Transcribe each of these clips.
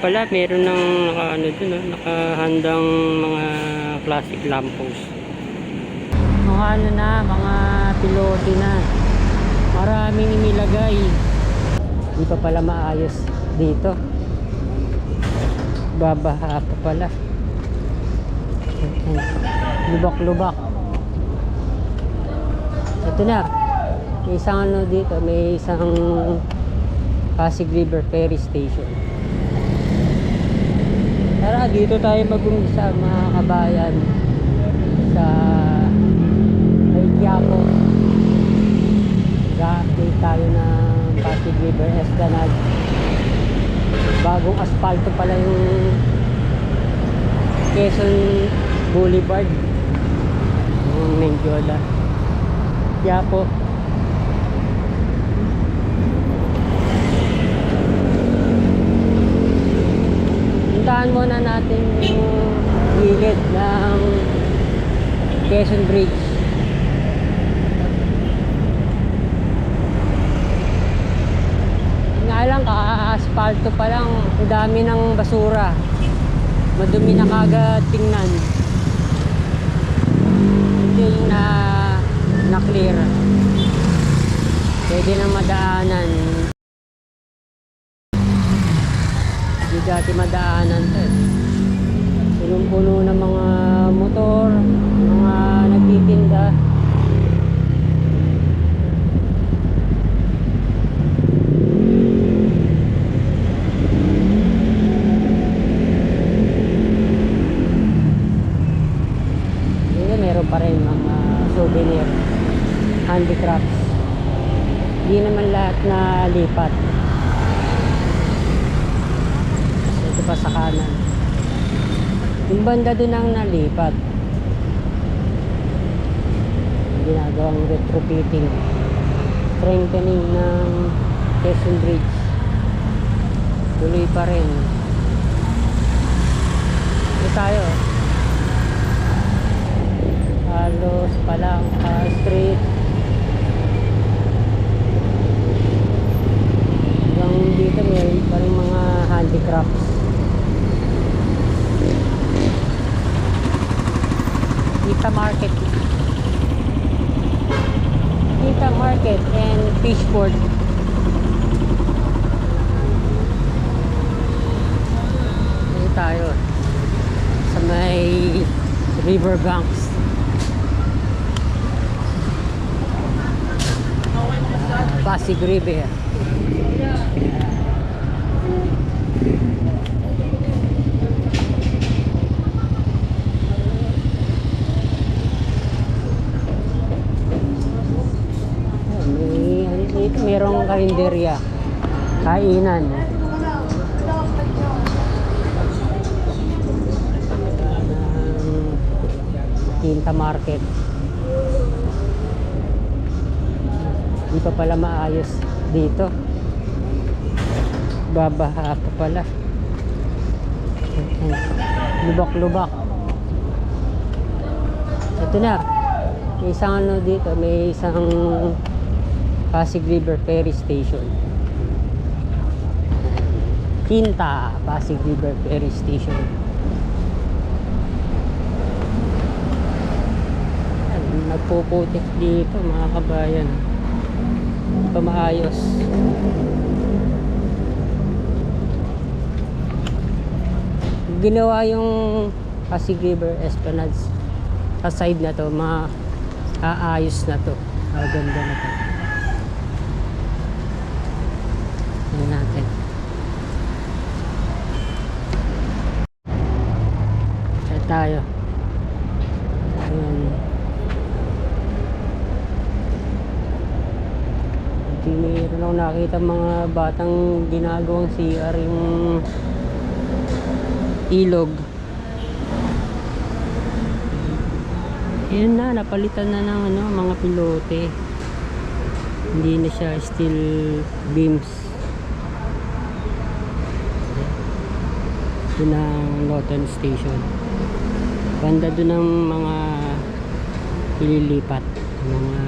pala, meron ng naka, ano dun, ah, nakahandang mga classic lamppost. Mga ano na, mga pilote na. Maraming inilagay. Hindi pa pala maayos dito. Babaha pa pala. Lubak-lubak. Ito na. May isang ano dito, may isang Pasig River Ferry Station. Tara, dito tayo mag-umpisa mga kabayan sa may Quiapo. Ga-update tayo ng Pasig River Esplanade. Bagong asfalto pala yung Quezon Boulevard. Yung Mendiola. Quiapo. Puntahan muna natin yung gilid ng Quezon Bridge. Nga lang, ka-asfalto pa lang, ang dami ng basura. Madumi na kagad tingnan. Hindi na na-clear. Pwede na madaanan. Hindi dati madaanan to eh. Punong-puno ng mga motor, mga nagtitinda. Meron pa rin mga souvenir, handicrafts. Hindi naman lahat na lipat. Ito pa sa kanan. Yung banda doon ang nalipat. Ginagawang retrofitting. Strengthening ng Quezon Bridge. Tuloy pa rin. Ito tayo. Halos palang uh, street. Hanggang dito may pa rin mga handicrafts. Kita Market. Kita Market and Fishport. Dito tayo. Sa may riverbanks. Pasig River. May, ano dito, merong karinderya. Kainan. Quinta Market. Hindi pa pala maayos dito. Babaha pa pala. Lubak-lubak. Ito na. May isang ano dito, may isang Pasig River Ferry Station. Quinta Pasig River Ferry Station. Nagpuputik dito mga kabayan. Hindi pa maayos. Ginawa yung Pasig River Esplanade sa side na to, mga aayos na to. Maganda na to. Tingnan natin. Kaya tayo. Ayan. Hindi mayroon ako nakita mga batang ginagawang CR yung ilog. Ayan na, napalitan na ng ano, mga pilote. Hindi na siya steel beams. Ito na ang Loton Station. Banda doon ng mga ililipat. Mga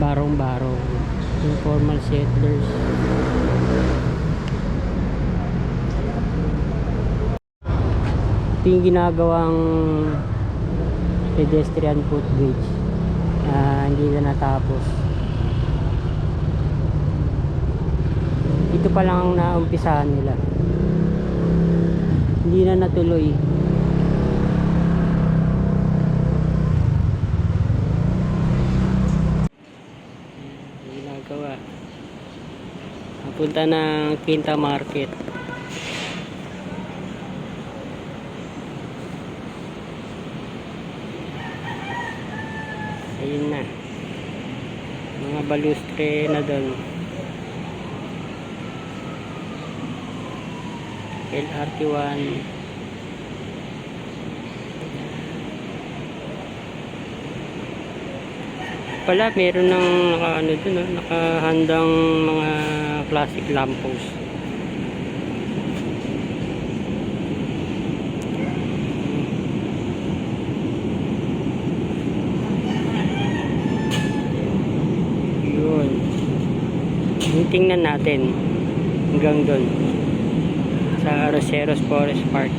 barong-barong. Informal settlers. ito yung ginagawang pedestrian footbridge na hindi na natapos ito pa lang ang naumpisahan nila hindi na natuloy papunta ng Quinta Market. Ayun na. Mga balustre na doon. LRT1 pala meron ng naka ano dun no? nakahandang mga classic lamppost. Yun. Tingnan natin. Hanggang doon sa Roseros Forest Park.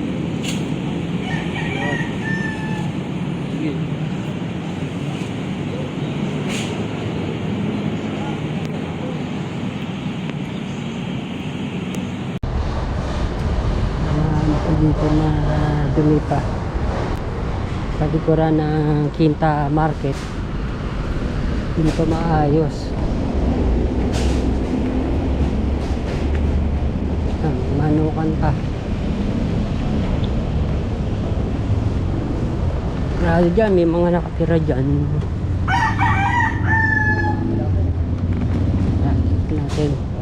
Yun yun ano ko dito na dumi pa sa likuran ng Quinta Market hindi pa maayos ah, manukan pa Grabe dyan, may mga nakatira dyan. Ah, natin.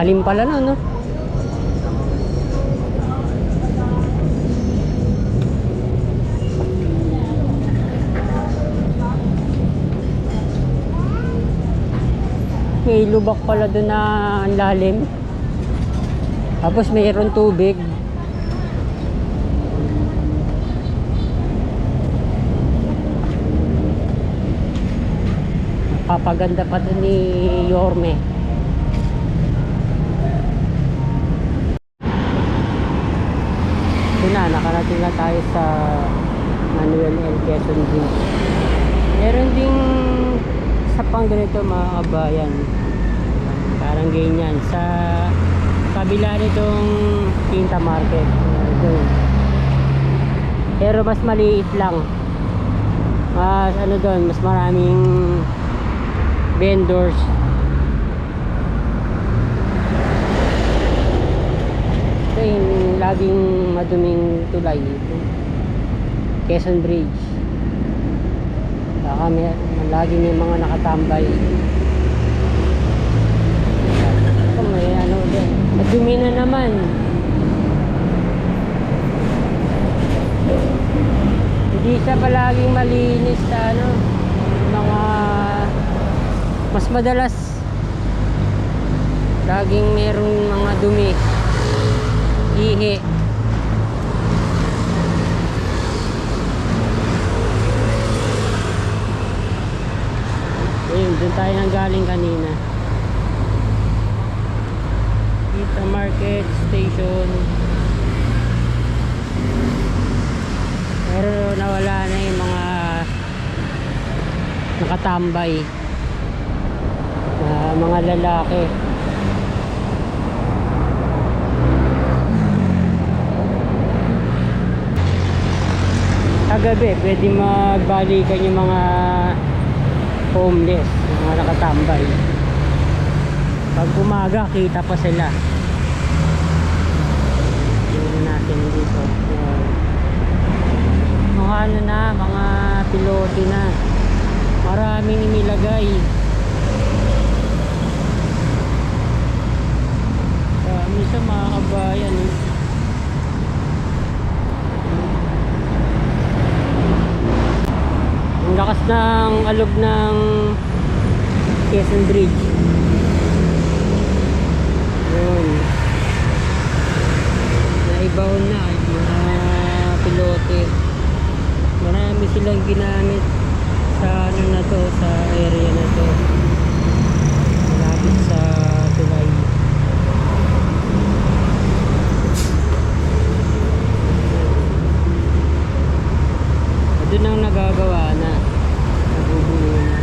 Lalim pala na, no? May lubak pala doon na lalim. Tapos mayroon tubig. Papaganda pa doon ni Yorme. Ito nakarating na tayo sa Manuel L. Quezon Bridge. Meron ding sa pang ganito mga kabayan. Parang ganyan. Sa kabila nitong Quinta Market. Doon. Pero mas maliit lang. Mas ano doon, mas maraming vendors. Ito yung laging maduming tulay. Quezon Bridge. Saka may, lagi may mga nakatambay. Ito may ano din. Madumi na naman. Hindi siya palaging malinis sa ano, mga mas madalas laging merong mga dumi ihi ayun doon tayo nang galing kanina. Kita Market Station. Pero nawala na yung mga nakatambay na mga lalaki kagabi pwede magbalikan yung mga homeless mga nakatambay. Pag umaga kita pa sila. Tingnan natin dito. Mga ano na mga pilote na. Maraming inilagay dami sa mga kabayan eh. ng alog ng Quezon Bridge. Yun. Naibaon na yung mga pilote. Marami silang ginamit sa ano na to, sa area na to. Malapit sa tulay. Doon ang nagagawa na. Nabubuo na.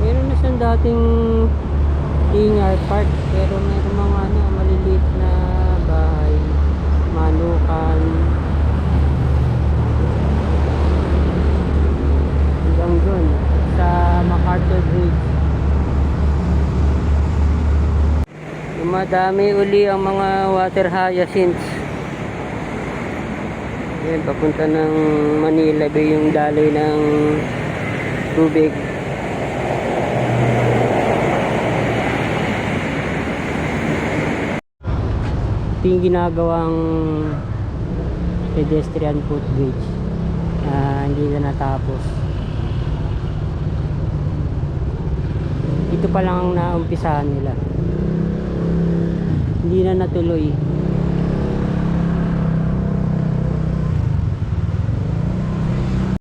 Meron na siyang dating Ingar Park pero meron mga ano, maliliit na bahay, manukan. Hanggang doon sa MacArthur Bridge. Dumadami uli ang mga water hyacinths. Yan, papunta ng Manila ba yung daloy ng tubig. Ito yung ginagawang pedestrian footbridge na hindi na natapos. Ito pa lang ang naumpisahan nila. Hindi na natuloy.